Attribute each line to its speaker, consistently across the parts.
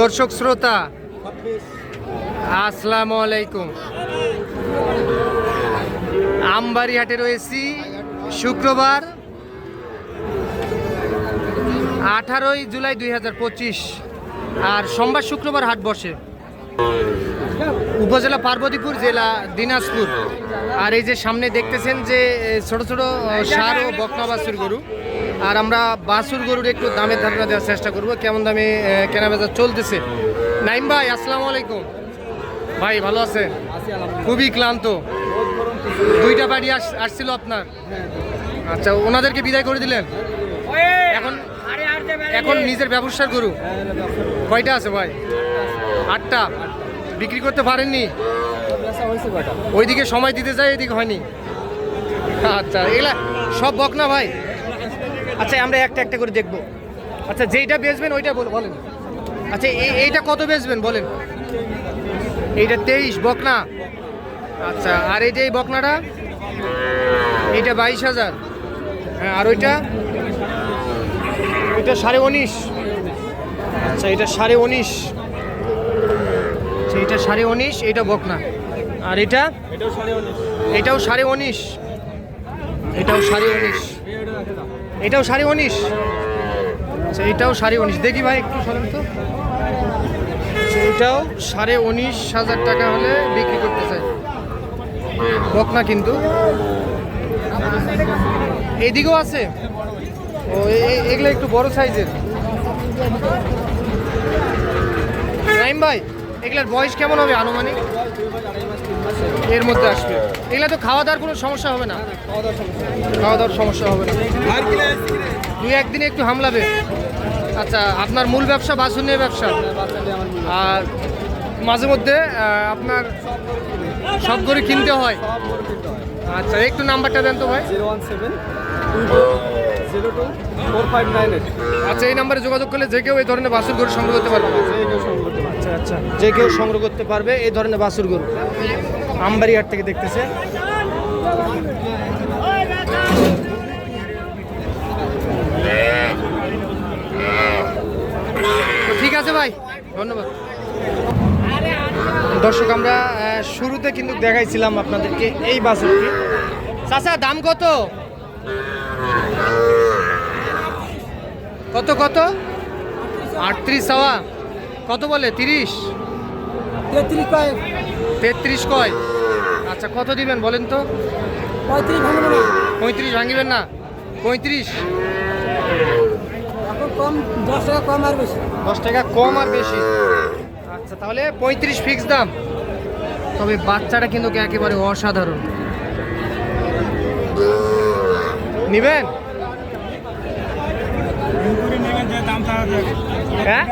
Speaker 1: দর্শক শ্রোতা, আসসালামু আলাইকুম। আমবাড়ি হাটে রয়েছি শুক্রবার আঠারোই জুলাই দুই হাজার পঁচিশ, আর সোমবার শুক্রবার হাট বসে। উপজেলা পার্বতীপুর জেলা দিনাজপুর। আর এই যে সামনে দেখতেছেন যে ছোট ছোট সার ও বকনা বাছুর গরু। আর আমরা বাছুর গরুর একটু দামের ধারণা দেওয়ার চেষ্টা করব। কেমন দামে কেনাবেচা চলতেছে? নাইম ভাই, আসসালামু আলাইকুম। ভাই, ভালো আছেন? খুবই ক্লান্ত। দুইটা বাড়ি আস- আসছিল আপনার? আচ্ছা ওনাদেরকে বিদায় করে দিলেন? এখন এখন নিজের ব্যবসার গরু? কয়টা আছে ভাই? আটটা? বিক্রি করতে পারেননি? ওইদিকে সময় দিতে যায়, এদিকে হয়নি। আচ্ছা এগুলা সব বক না ভাই? আচ্ছা আমরা একটা একটা করে দেখব। আচ্ছা যেইটা বেচবেন ওইটা বল- বলেন। আচ্ছা এই- এইটা কত বেচবেন বলেন। এইটা তেইশ বকনা। আচ্ছা আর এই যে এই বকনাটা এইটা বাইশ হাজার। হ্যাঁ আর ওইটা? ওইটা সাড়ে উনিশ। আচ্ছা এটা সাড়ে উনিশ। আচ্ছা, এটা সাড়ে উনিশ এটা বকনা। আর এটা? এটাও সাড়ে উনিশ। এটাও সাড়ে উনিশ। এটাও সাড়ে উনিশ। আচ্ছা এটাও সাড়ে উনিশ। দেখি ভাই একটু সরেন তো। আচ্ছা, এটাও সাড়ে উনিশ হাজার টাকা হলে বিক্রি করতে চাই। বকনা কিন্তু। এইদিকেও আছে। ও এগুলো একটু বড় সাইজের। রাইম ভাই এগুলার বয়স কেমন হবে আনুমানিক? এর মধ্যে আসবে। এগুলা তো খাওয়া দাওয়ার কোনো সমস্যা হবে না। খাওয়া দাওয়ার সমস্যা হবে না। দুই একদিনে একটু হামলাবে আচ্ছা আপনার মূল ব্যবসা বাসন নিয়ে ব্যবসা? আর মাঝে মধ্যে আপনার সব করে কিনতে হয়। আচ্ছা একটু নাম্বারটা দেন তো ভাই।
Speaker 2: জিরো ওয়ান সেভেন
Speaker 1: আচ্ছা এই নাম্বারে যোগাযোগ করলে যে কেউ এই ধরনের বাসুর গরু সংগ্রহ করতে পারবে। আচ্ছা আচ্ছা। যে কেউ সংগ্রহ করতে পারবে এই ধরনের বাসুর গরু। আমবাড়ি হাট থেকে দেখতেছে। ঠিক আছে ভাই, ধন্যবাদ। দর্শক, আমরা শুরুতে কিন্তু দেখাইছিলাম আপনাদেরকে এই বাসুরটি চাচা, দাম কত? কত কত? আটত্রিশ হাওয়া কত বলে? তিরিশ?
Speaker 2: তেত্রিশ
Speaker 1: তেত্রিশ কয়? আচ্ছা কত দিবেন বলেন তো?
Speaker 2: পঁয়ত্রিশ ভাঙবে
Speaker 1: পঁয়ত্রিশ ভাঙিবেন না? পঁয়ত্রিশ?
Speaker 2: এখন কম দশ টাকা কম আর বেশি।
Speaker 1: দশ টাকা কম আর বেশি। আচ্ছা তাহলে পঁয়ত্রিশ ফিক্স দাম। তবে বাচ্চাটা কিন্তু একেবারে অসাধারণ। নিবেন? হ্যাঁ?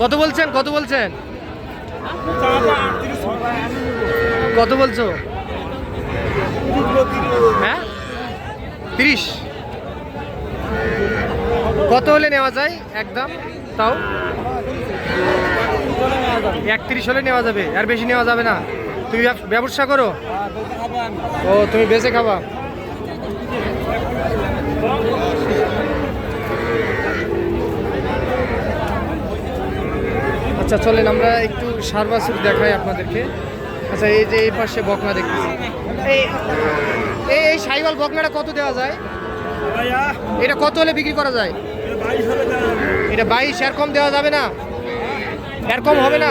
Speaker 1: কত বলছেন? কত বলছেন? কত বলছো? হ্যাঁ? তিরিশ। কত হলে নেওয়া যায় একদম? তাও? একত্রিশ হলে নেওয়া যাবে, আর বেশি নেওয়া যাবে না। তুমি ব্যবসা করো? ও, তুমি বেঁচে খাবা। আচ্ছা চলেন আমরা একটু সার বাছুর দেখাই আপনাদেরকে। আচ্ছা এই যে এই পাশে বকনা দেখতেছি। এই এই সাইওয়াল বকনাটা কত দেওয়া যায়? এটা কত হলে বিক্রি করা যায়? এটা বাইশ এর কম দেওয়া যাবে না? এর কম হবে না?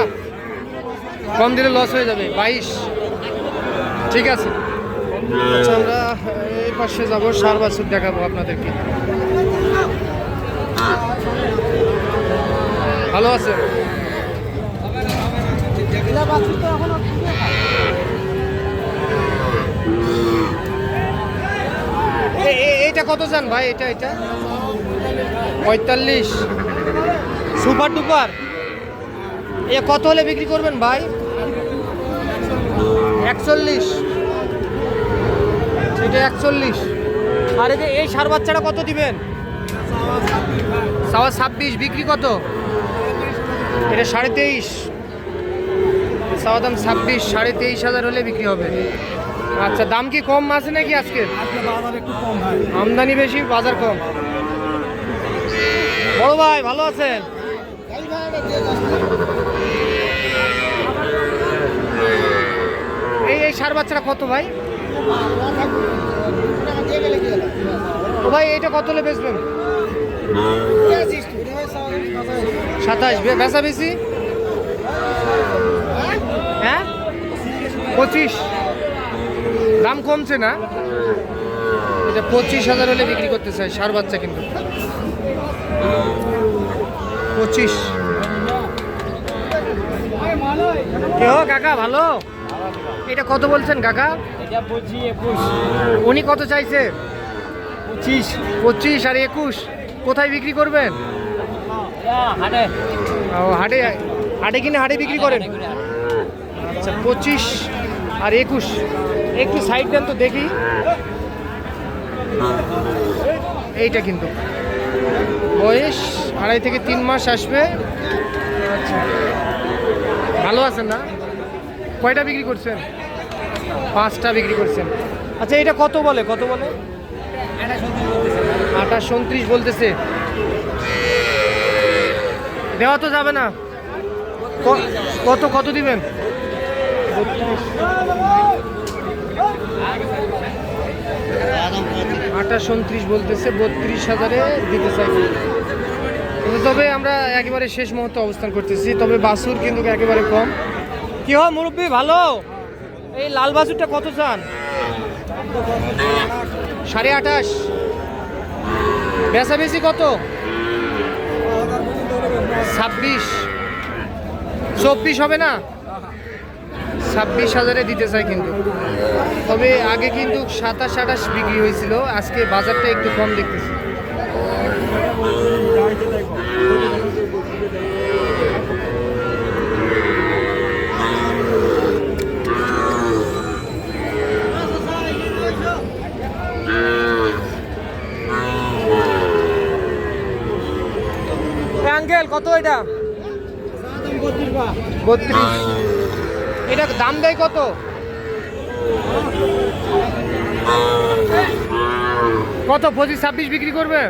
Speaker 1: কম দিলে লস হয়ে যাবে বাইশ। ঠিক আছে। আচ্ছা আমরা এই পাশে যাব সার বাছুর দেখাবো আপনাদেরকে। ভালো আছে এইটা কত চান ভাই? এটা এটা? পঁয়তাল্লিশ। Super duper? এ, কত হলে বিক্রি করবেন ভাই? একচল্লিশ। এটা একচল্লিশ। আর যে, এই সার বাচ্চাটা কত দিবেন? সাওয়া ছাব্বিশ। বিক্রি কত? এটা সাড়ে তেইশ। চাওয়া দাম ছাব্বিশ সাড়ে তেইশ হাজার হলে বিক্রি হবে। আচ্ছা দাম কি কম আছে নাকি আজকে? আমদানি বেশি বাজার কম। বড় ভাই ভালো আছেন? এই এই সার বাচ্চারা কত ভাই? ভাই এটা কত হলে বেচবেন? সাতাশ। বেচা বেশি? পঁচিশ। দাম কমছে না? এটা পঁচিশ হাজার হলে বিক্রি করতে চাই সার বাচ্চা কিন্তু পঁচিশ। কে হো কাকা ভালো? এটা কত বলছেন কাকা? উনি কত চাইছে?
Speaker 2: পঁচিশ।
Speaker 1: পঁচিশ আর একুশ। কোথায় বিক্রি করবেন?
Speaker 2: হাটে।
Speaker 1: হাটে কিনে হাটে বিক্রি করেন? আচ্ছা পঁচিশ। আর একুশ। একটু সাইড দেন তো দেখি। এইটা কিন্তু। বয়স আড়াই থেকে তিন মাস আসবে। আচ্ছা ভালো আছেন না? কয়টা বিক্রি করছেন? পাঁচটা বিক্রি করছেন। আচ্ছা এটা কত বলে? কত বলে? আঠাশ উনত্রিশ বলতেছে। দেওয়া তো যাবে না। কত কত দিবেন? আঠাশ উনত্রিশ বলতেছে বত্রিশ হাজারে দিতে চাই তবে আমরা একেবারে শেষ মুহূর্তে অবস্থান করতেছি তবে বাসুর কিন্তু একেবারে কম। কি হয় মুরব্বী ভালো? এই লাল বাসুরটা কত চান? সাড়ে আঠাশ। বেচা কত? ছাব্বিশ। চব্বিশ হবে না? ছাব্বিশ হাজারে দিতে চাই কিন্তু। তবে আগে কিন্তু সাতাশ আঠাশ বিক্রি হয়েছিল আজকে বাজারটা একটু কম দেখতেছি। আঙ্কেল কত এটা? বত্রিশ। এটা দাম দেয় কত? কত পঁচিশ ছাব্বিশ বিক্রি করবে?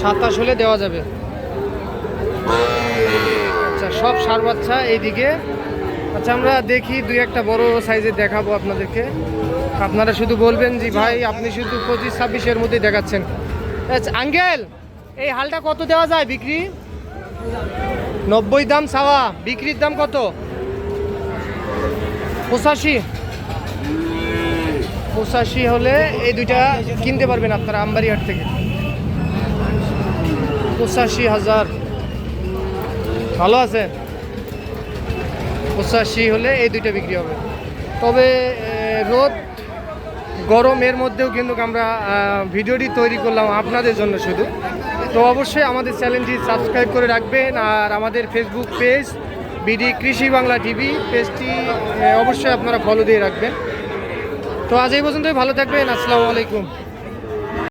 Speaker 1: সাতাশ হলে দেওয়া যাবে। আচ্ছা সব সার বাচ্চা এইদিকে। আচ্ছা আমরা দেখি দুই একটা বড় সাইজের দেখাবো আপনাদেরকে। আপনারা শুধু বলবেন যে ভাই আপনি শুধু পঁচিশ ছাব্বিশের মধ্যে দেখাচ্ছেন। আচ্ছা আঙ্কেল এই হালটা কত দেওয়া যায় বিক্রি? নব্বই দাম সাওয়া বিক্রির দাম কত? পঁচাশি। পঁচাশি হলে এই দুইটা কিনতে পারবেন আপনারা আমবাড়িহাট থেকে। পঁচাশি হাজার। ভালো আছে? পঁচাশি হলে এই দুইটা বিক্রি হবে। তবে রোদ গরমের মধ্যেও কিন্তু আমরা ভিডিওটি তৈরি করলাম আপনাদের জন্য শুধু। তো অবশ্যই আমাদের চ্যানেলটি সাবস্ক্রাইব করে রাখবেন আর আমাদের ফেসবুক পেজ বিডি কৃষি বাংলা টিভি পেজটি অবশ্যই আপনারা ফলো দিয়ে রাখবেন। তো আজ এই পর্যন্তই, ভালো থাকবেন, আসসালামু আলাইকুম।